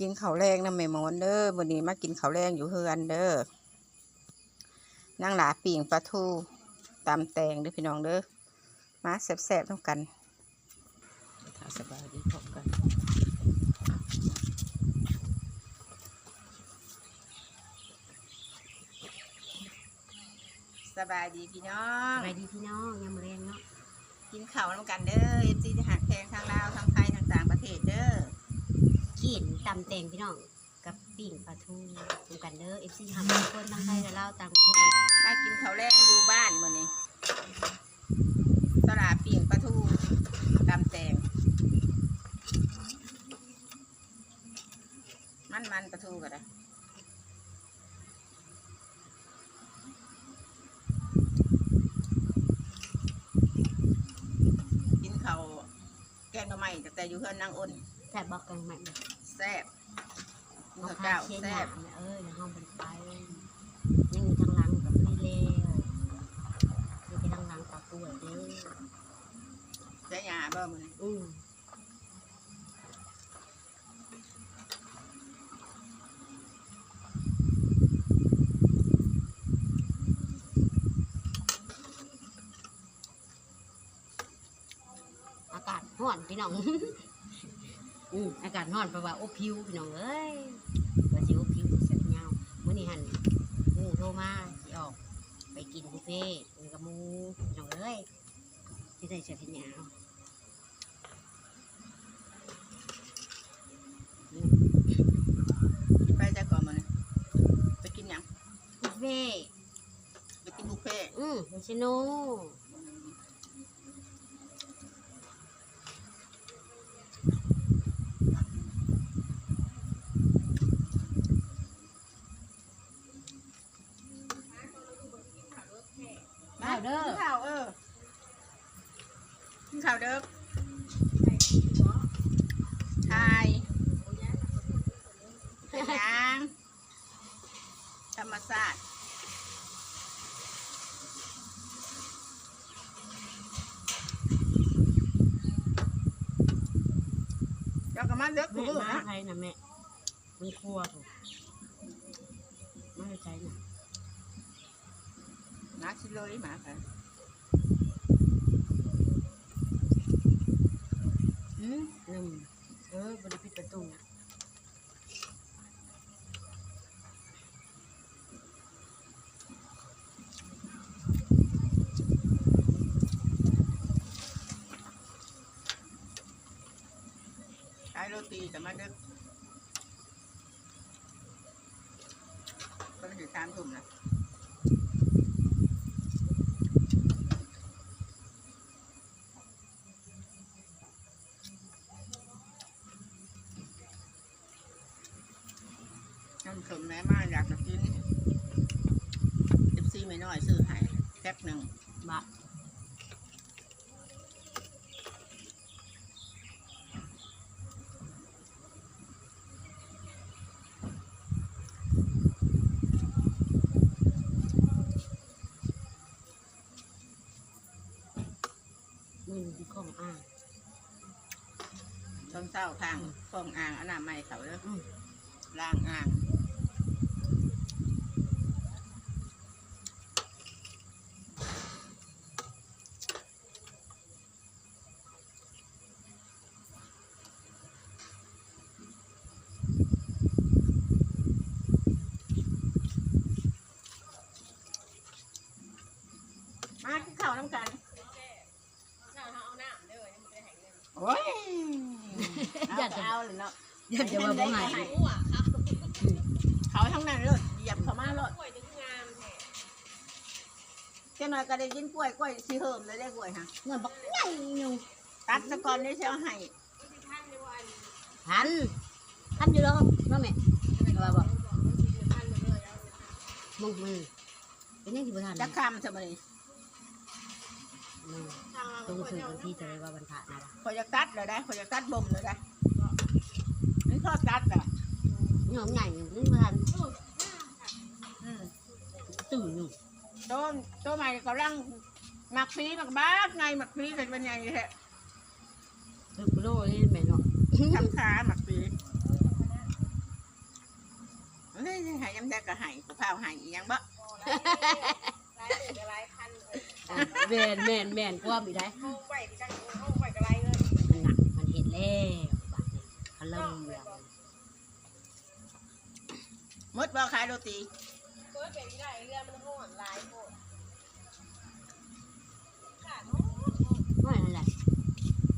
กินข้าวแรงนะแม่หมอนเด้อวันนี้มากินข้าวแรงอยู่เฮือนเด้อนั่งหลาปิ่งปลาทูตำแตงเด้อพี่น้องเด้อมาแซ่บๆต้องกันถ้าสบายดีพบกันสบายดีพี่น้องสบายดีพี่น้องยามมื้อแรงเนาะกินข้าวน้ำกันเด้อเอฟซีที่หักแพงทางลาวทางไทยทางต่างประเทศเด้อ กินตำแตงพี่น้องกับปิ้งปลาทูรวมกันเด้อ FC ทำทุกคนทั้งไทยและลาวต่างประเทศมากินข้าวแรงอยู่บ้านมื้อนี้ตลาปิ่งปลาทูตำแตงมันมันปลาทูก็ได้กินข้าวแกงหน่อไม้แต่แต่อยู่เพื่อนนางอ้น แซ่บบอกกันใหม่เด้อแซ่บกินเอาข้าวข้าเจ้าวเชียนหแซ่ยาบเนี่ยเอ้ยในห้องเป็นไปยังอยู่ทางหลังกับพี่เลวอยู่ที่ทางหลังตากล้วยเด้อใช้ยาบ่มื้อนี้อืมอากาศร้อนพี่น้อง อืมอากาศร้อนเพราะว่าอบผิวพี่น้องเอ้ยว่าสิอบผิวเสียเงามื้อนี้หันหมูโทรมาสิออกไปกินบุฟเฟ่ต์นี่กับหมูพี่น้องเอ้ยที่ใส่เสื้อแขนยาวอืมไปจ้าก่อนมื้อนี้ไปกินหยังบุฟเฟ่ต์ไปกินบุฟเฟ่ต์อืมโรชิโน ธรรมศาสตร์เดี๋ยวก็มาเด้อกูแม่เด้อมานะใครนะแม่มีครัวถูกมาใช้น่ะมาชิเลยมาค่ะอืมหนึ่งเออบริปิดประตู ขายโรตีแต่มาเด้อก็ถึงสามทุ่มนะน้ำสมแม่มากอยากจะกินเอฟซีไม่น้อยซื้อให้แพ็คหนึ่งบะมื ต้นเศร้าทางฟองอ่างอนนามัยเขาเด้ออืมล่างอ่างมากินข้าวน้ำกัน โอ้ยเอาก็เอาเลยเนาะอยากจะว่าบ่ใหายเขาทั้งนั้นเลยเหยียบเขามาเลยเจ้าหน่อยก็ได้ยินกล้วยกล้วยสีเหิมเลยได้กล้วยฮะเงินบักใหญ่อยู่ตัดซะก่อนได้เชียวให้ทันทันอยู่แล้วน้องแม่ว่าบอกมึงมือเป็นยังที่บ่ทันจะคำสมั ยอืมตรงถึงวันที่จะได้ว่าบรรพะนะล่ะพอจะตัดเลยได้พอจะตัดบ่มเลยได้นี่ทอดตัดอะนี่หอมใหญ่อยู่นี่บ่ทันอืมตื่นอยู่ต้นต้นใหม่กำลังหมักพีหมักบ้าไงหมักพีเป็นเป็นไงแท้ตึกโลนี่แม่เนาะทำขาหมักพีอายย้ำแดกก็ใหายกูพาวใหายอีหยังบ่หลายหมื่นหลายพันเลยอะ แม่นแม่นแม่นความอีได้ห้องไหวไปจังห้องไหวก็ไรเลยมันหนักมันเห็นแล้วบาดนี้เขาเริ่มแล้วหมดบ่ขายโรตีเปิดเป็นได้เรือมันห้อนหลายโคตรขาดว่านั่นแหละ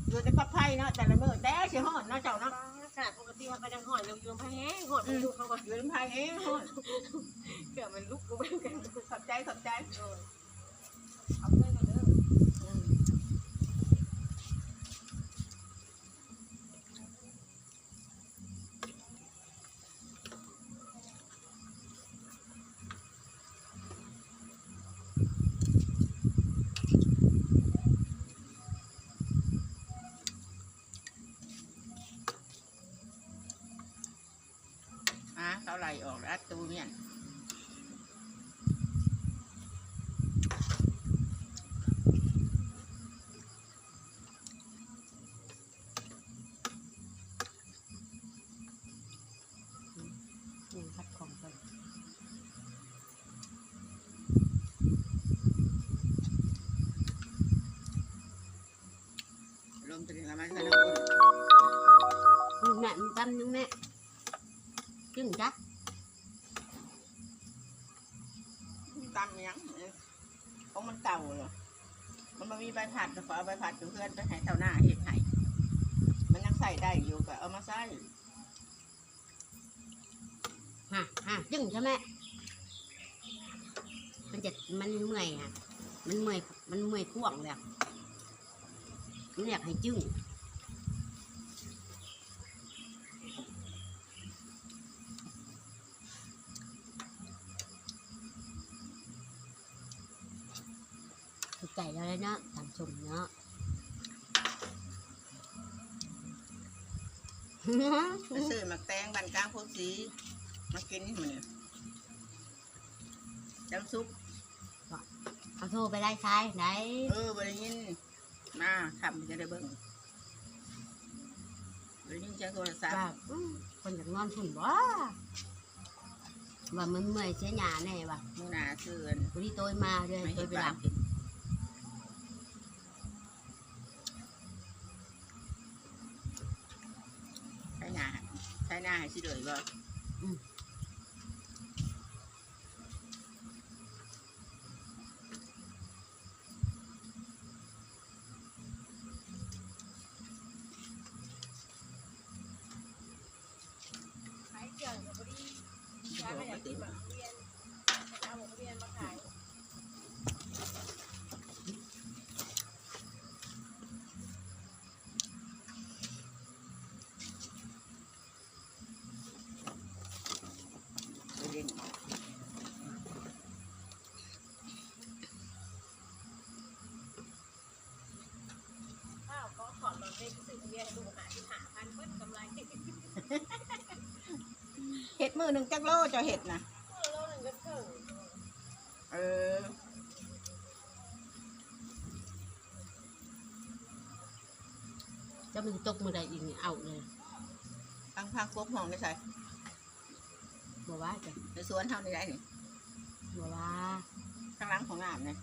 อยู่แต่พับไผ่เนาะแต่ละมื้อแต่สิฮ้อนเนาะเจ้าเนาะขาดปกติเขาก็ยังห่อนอยู่ลมพายแห้งห่อนมันอยู่เขาก็อยู่ลำไผ่เองฮ้อนเกิดมันลุกกูไม่กันขอบใจขอบใจเอา เขาไล่ออกแล้วตูเมียนยังพัดของไปลมจะถึงละมันก็น้ำอุ่นแม่มันจำนึงแม่ จึงจ้ะตำหยังเอ้ยเพราะมันเก่าเหรอมันบ่มีใบผัดก็ขอเอาใบผัดอยู่เพื่อนไปให้เต่าหน้าเห็ดให้มันยังใส่ได้อยู่ก็เอามาใส่ฮะฮะจึงใช่ไหมมันจะมันเมื่อยฮะมันเมื่อยมันเมื่อยข่วงเลยอะมันอยากให้จึง เลยเนาะตามชมเนาะไปซื้อหมักแตงบันกลางพวกสี มากินนี่มันเนี่ยจำซุปเอาโทรไปได้ใช้ไหน เออบริยินมาทำจะได้เบิ่งบริยินจากโทรศัพท์ว่าอื้อคนอยากนอนฝุ่นบ่ว่ามันเมื่อยเสียหยาแน่ว่ะมูนาเสื่อนวันนี้โตยมาเด้อไม่โตเห็ยนไปบ้าหลันบ ใช่หน้าให้สิเลยบ่ขายเกี่ยวกั มือหนึ่งจักโลเจะเห็ดนะโลหนึ่งก็ถึงเออจะมันตกมือใดอีกนี่เอาเลยพังพังกกห้องได้ใช่บ่ว่าจ้ะในสวนเท่านี้ได้นี่บ่ว่าข้างหลังของงามเนี่ย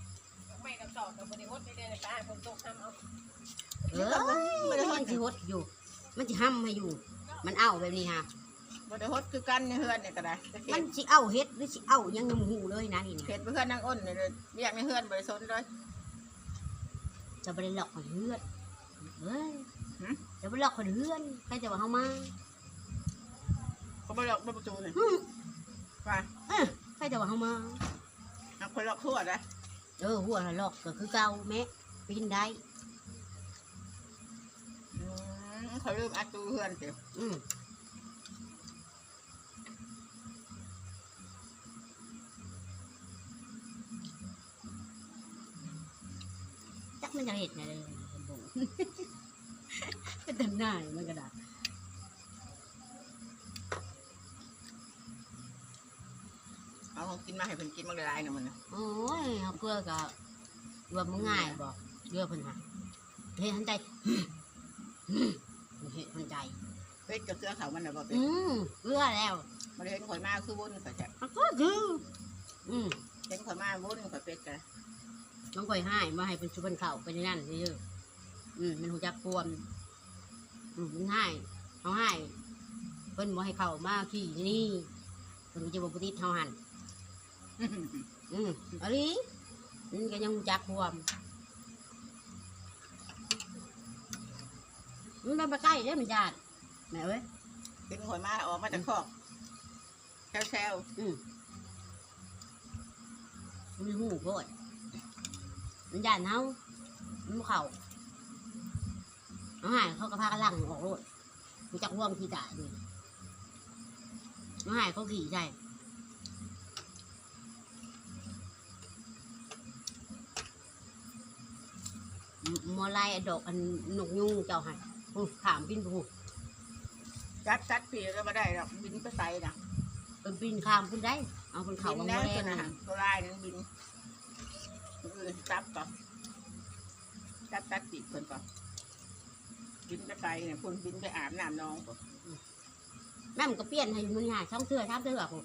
ไม่กระสอบกับบริโภคในเดือนในการฝนตกทำเอาเออมันสิฮดอยู่ มันสิห้ำให้อยู่ มันเอาแบบนี้ฮะ บริโภคคือกันในเฮือนเนี่ยก็ได้แต่เขมันตสิเอาเฮ็ดหรือสิเอายังยำหูเลยนะนี่เขเนี่ยตเพื่อนนางอ้นเนี่ยเลยเรียกในเฮือนบริสนเลย จะบ่ได้หลอกคนเฮือนเอ้ยหึจะบ่หลอกคนเฮือนใครจะว่าเฮามาเขาบริล็อกประตูเนี่ยหึไป เอ้ยใครจะว่าเฮามาเอาคนล็อกทั่วนะเออหัวละหลอกก็คือเก่าแม่ปีนได้ อืมเขาลืมอัดตูเฮือนเดี๋ยวอืม เห็ดไงเลยผมบอกเป็นแต่หน้าอยู่มันก็ได้เอาของกินมาให้เพิ่นกินมาหลายๆนะมันน่ะโอ้ยเขาเกลือก็ว่ามันง่ายบอกเกลือเพิ่นหาเฮ็ดทันใจเฮ็ดทันใจไปเป็ดกับเสื้อเขามันน่ะบ่เป็ดอืมเพื่อแล้วมันเห็นข่อยมาคือวนข่อยจะมันก็คืออืมเห็นข่อยมาวนข่อยเป็ดกัน น้องก่อยให้มาให้เป็นชุบเป็นเข่าเป็นนั่นเยอะอืมมันหูจักควมอืมมันให้เขาให้เพิ่นบ่ให้เข้ามาขี่ที่นี่เพิ่นก็จะบ่ปฏิดเฮาหันอืมอันนี้มันก็ยังหูจักควมมันไปใกล้เด้อมันญาติแม่เอ้ยเห็นข่อยมาออกมาจากคอกแซวอืมมันหูโพด มันญาติเฮามันบ่เข้าเอาให้เขาก็พากันลังออกรถหูจักร่วมขี่จ่ายด้วยเอาให้เขาขี่ใช่มอไลายดอกอันนกยุงเจ้าให้อู้ถามปิ้นผู้ๆจัดจัดปีก็ไม่ได้หรอกบินไปใส่นะเป็นปิ้นข้ามพุ่นได้ เอาคนเขาบินบางแน่โมแรตัวงนะนะฮะตัวลายนั้นบิน มือจับก่อนจับจัดปีกเพิ่นก่อนบินไปไกลเนี่ยพุ่นบินไปอาบน้ำน้องก่อนแม่มันก็เปลี่ยนให้มันหาช่องเทือช่องเทือผม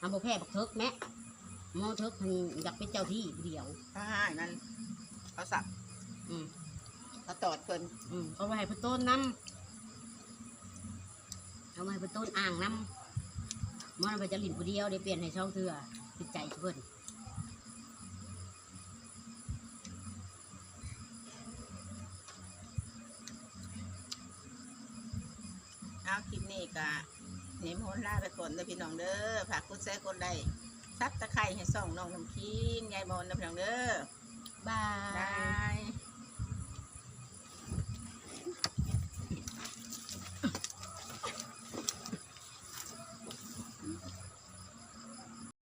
ทำโบแพ้บักเทิกแม่หมอเทิกมันอยากเป็นเจ้าที่เดียวถ้าให้นั่นเขาสับอืมเขาตอดเพิ่นอืมเอาไว้ให้เพิ่นต้นน้ำเอาไว้ให้เพิ่นต้นอ่างน้ำมันเอาไปจะหลินผู้เดียวได้เปลี่ยนให้ช่องเทือติดใจเพิ่น เอาคลิปนี้ก็เนมโหนลาไปก่อนเด้อพี่น้องเด้อฝากกดแชร์กดไลค์ซับตะไคร้ให้ส่องน้องน้ำคิงยายบอลนะพี่น้องเด้อบาบาย